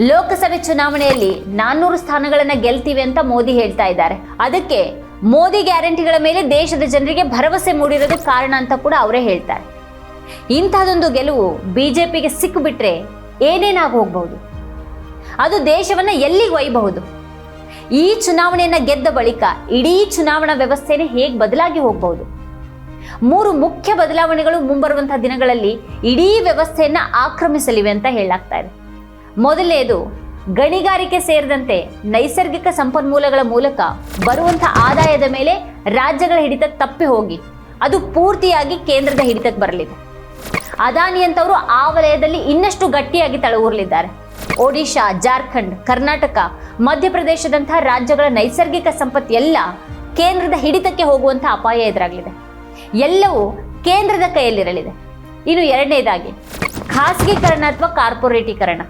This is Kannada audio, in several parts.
ಲೋಕಸಭೆ ಚುನಾವಣೆಯಲ್ಲಿ ನಾನ್ನೂರು ಸ್ಥಾನಗಳನ್ನ ಗೆಲ್ತೀವಿ ಅಂತ ಮೋದಿ ಹೇಳ್ತಾ ಇದ್ದಾರೆ. ಅದಕ್ಕೆ ಮೋದಿ ಗ್ಯಾರಂಟಿಗಳ ಮೇಲೆ ದೇಶದ ಜನರಿಗೆ ಭರವಸೆ ಮೂಡಿರೋದು ಕಾರಣ ಅಂತ ಕೂಡ ಅವರೇ ಹೇಳ್ತಾರೆ. ಇಂತಹದೊಂದು ಗೆಲುವು ಬಿಜೆಪಿಗೆ ಸಿಕ್ಕಿಬಿಟ್ರೆ ಏನೇನಾಗಿ ಹೋಗ್ಬಹುದು? ಅದು ದೇಶವನ್ನ ಎಲ್ಲಿಗೆ ಒಯ್ಯಬಹುದು ಈ ಚುನಾವಣೆಯನ್ನ ಗೆದ್ದ ಬಳಿಕ ಇಡೀ ಚುನಾವಣಾ ವ್ಯವಸ್ಥೆನೇ ಹೇಗೆ ಬದಲಾಗಿ ಹೋಗಬಹುದು? ಮೂರು ಮುಖ್ಯ ಬದಲಾವಣೆಗಳು ಮುಂಬರುವಂತಹ ದಿನಗಳಲ್ಲಿ ಇಡೀ ವ್ಯವಸ್ಥೆಯನ್ನ ಆಕ್ರಮಿಸಲಿವೆ ಅಂತ ಹೇಳಲಾಗ್ತಾ ಇದೆ. ಮೊದಲನೇದು, ಗಣಿಗಾರಿಕೆ ಸೇರಿದಂತೆ ನೈಸರ್ಗಿಕ ಸಂಪನ್ಮೂಲಗಳ ಮೂಲಕ ಬರುವಂತಹ ಆದಾಯದ ಮೇಲೆ ರಾಜ್ಯಗಳ ಹಿಡಿತ ತಪ್ಪಿ ಹೋಗಿ, ಅದು ಪೂರ್ತಿಯಾಗಿ ಕೇಂದ್ರದ ಹಿಡಿತಕ್ಕೆ ಬರಲಿದೆ. ಅದಾನಿ ಅಂತವರು ಆ ವಲಯದಲ್ಲಿ ಇನ್ನಷ್ಟು ಗಟ್ಟಿಯಾಗಿ ತಳವೂರಲಿದ್ದಾರೆ. ಒಡಿಶಾ, ಜಾರ್ಖಂಡ್, ಕರ್ನಾಟಕ, ಮಧ್ಯಪ್ರದೇಶದಂತಹ ರಾಜ್ಯಗಳ ನೈಸರ್ಗಿಕ ಸಂಪತ್ತು ಎಲ್ಲ ಕೇಂದ್ರದ ಹಿಡಿತಕ್ಕೆ ಹೋಗುವಂತಹ ಅಪಾಯ ಎದುರಾಗಲಿದೆ. ಎಲ್ಲವೂ ಕೇಂದ್ರದ ಕೈಯಲ್ಲಿರಲಿದೆ. ಇನ್ನು ಎರಡನೇದಾಗಿ, ಖಾಸಗೀಕರಣ ಅಥವಾ ಕಾರ್ಪೊರೇಟೀಕರಣ.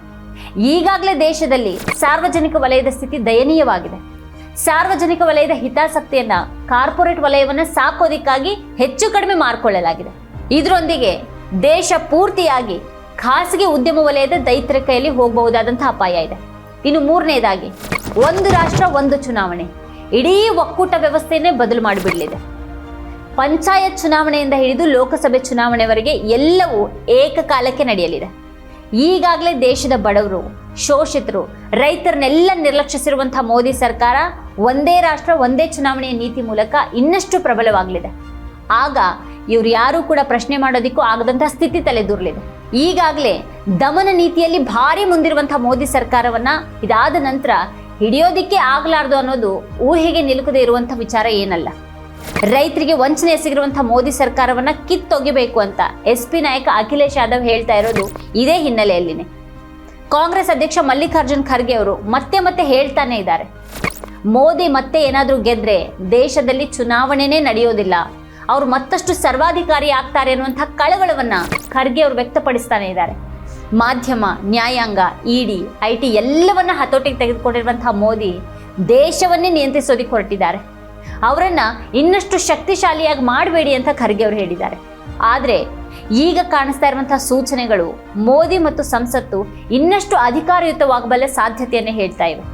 ಈಗಾಗಲೇ ದೇಶದಲ್ಲಿ ಸಾರ್ವಜನಿಕ ವಲಯದ ಸ್ಥಿತಿ ದಯನೀಯವಾಗಿದೆ. ಸಾರ್ವಜನಿಕ ವಲಯದ ಹಿತಾಸಕ್ತಿಯನ್ನ ಕಾರ್ಪೊರೇಟ್ ವಲಯವನ್ನ ಸಾಕೋದಿಕ್ಕಾಗಿ ಹೆಚ್ಚು ಕಡಿಮೆ ಮಾಡಿಕೊಳ್ಳಲಾಗಿದೆ ಇದರೊಂದಿಗೆ ದೇಶ ಪೂರ್ತಿಯಾಗಿ ಖಾಸಗಿ ಉದ್ಯಮ ವಲಯದ ದೈತ್ಯರ ಕೈಯಲ್ಲಿ ಹೋಗಬಹುದಾದಂತಹ ಅಪಾಯ ಇದೆ. ಇನ್ನು ಮೂರನೇದಾಗಿ, ಒಂದು ರಾಷ್ಟ್ರ, ಒಂದು ಚುನಾವಣೆ. ಇಡೀ ಒಕ್ಕೂಟ ವ್ಯವಸ್ಥೆಯನ್ನೇ ಬದಲು ಮಾಡಿಬಿಡಲಿದೆ. ಪಂಚಾಯತ್ ಚುನಾವಣೆಯಿಂದ ಹಿಡಿದು ಲೋಕಸಭೆ ಚುನಾವಣೆವರೆಗೆ ಎಲ್ಲವೂ ಏಕಕಾಲಕ್ಕೆ ನಡೆಯಲಿದೆ. ಈಗಾಗಲೇ ದೇಶದ ಬಡವರು, ಶೋಷಿತರು, ರೈತರನ್ನೆಲ್ಲ ನಿರ್ಲಕ್ಷಿಸಿರುವಂತಹ ಮೋದಿ ಸರ್ಕಾರ ಒಂದೇ ರಾಷ್ಟ್ರ, ಒಂದೇ ಚುನಾವಣೆಯ ನೀತಿ ಮೂಲಕ ಇನ್ನಷ್ಟು ಪ್ರಬಲವಾಗಲಿದೆ. ಆಗ ಇವ್ರು ಯಾರೂ ಕೂಡ ಪ್ರಶ್ನೆ ಮಾಡೋದಿಕ್ಕೂ ಆಗದಂತಹ ಸ್ಥಿತಿ ತಲೆದೂರಲಿದೆ. ಈಗಾಗಲೇ ದಮನ ನೀತಿಯಲ್ಲಿ ಭಾರಿ ಮುಂದಿರುವಂತಹ ಮೋದಿ ಸರ್ಕಾರವನ್ನ ಇದಾದ ನಂತರ ಹಿಡಿಯೋದಿಕ್ಕೆ ಆಗ್ಲಾರ್ದು ಅನ್ನೋದು ಊಹೆಗೆ ನಿಲುಕದೇ ಇರುವಂತಹ ವಿಚಾರ ಏನಲ್ಲ. ರೈತರಿಗೆ ವಂಚನೆ ಎಸಗಿರುವಂತಹ ಮೋದಿ ಸರ್ಕಾರವನ್ನ ಕಿತ್ತೊಗಿಬೇಕು ಅಂತ ಎಸ್ ಪಿ ನಾಯಕ ಅಖಿಲೇಶ್ ಯಾದವ್ ಹೇಳ್ತಾ ಇರೋದು ಇದೇ ಹಿನ್ನೆಲೆಯಲ್ಲಿನೇ. ಕಾಂಗ್ರೆಸ್ ಅಧ್ಯಕ್ಷ ಮಲ್ಲಿಕಾರ್ಜುನ್ ಖರ್ಗೆ ಅವರು ಮತ್ತೆ ಮತ್ತೆ ಹೇಳ್ತಾನೆ ಇದ್ದಾರೆ. ಮೋದಿ ಮತ್ತೆ ಏನಾದರೂ ಗೆದ್ರೆ ದೇಶದಲ್ಲಿ ಚುನಾವಣೆನೇ ನಡೆಯೋದಿಲ್ಲ. ಅವರು ಮತ್ತಷ್ಟು ಸರ್ವಾಧಿಕಾರಿ ಆಗ್ತಾರೆ ಅನ್ನುವಂಥ ಕಳವಳವನ್ನ ಖರ್ಗೆ ಅವರು ವ್ಯಕ್ತಪಡಿಸ್ತಾನೆ ಇದ್ದಾರೆ. ಮಾಧ್ಯಮ, ನ್ಯಾಯಾಂಗ, ಇಡಿ ಐ ಟಿ ಎಲ್ಲವನ್ನ ಹತೋಟಿಗೆ ತೆಗೆದುಕೊಂಡಿರುವಂತಹ ಮೋದಿ ದೇಶವನ್ನೇ ನಿಯಂತ್ರಿಸೋದಿಕ್ಕೆ ಹೊರಟಿದ್ದಾರೆ. ಅವರನ್ನ ಇನ್ನಷ್ಟು ಶಕ್ತಿಶಾಲಿಯಾಗಿ ಮಾಡಬೇಡಿ ಅಂತ ಖರ್ಗೆ ಅವರು ಹೇಳಿದ್ದಾರೆ. ಆದರೆ ಈಗ ಕಾಣಿಸ್ತಾ ಇರುವಂತಹ ಸೂಚನೆಗಳು ಮೋದಿ ಮತ್ತು ಸಂಸತ್ತು ಇನ್ನಷ್ಟು ಅಧಿಕಾರಯುತವಾಗಬಲ್ಲ ಸಾಧ್ಯತೆಯನ್ನು ಹೇಳ್ತಾ ಇವೆ.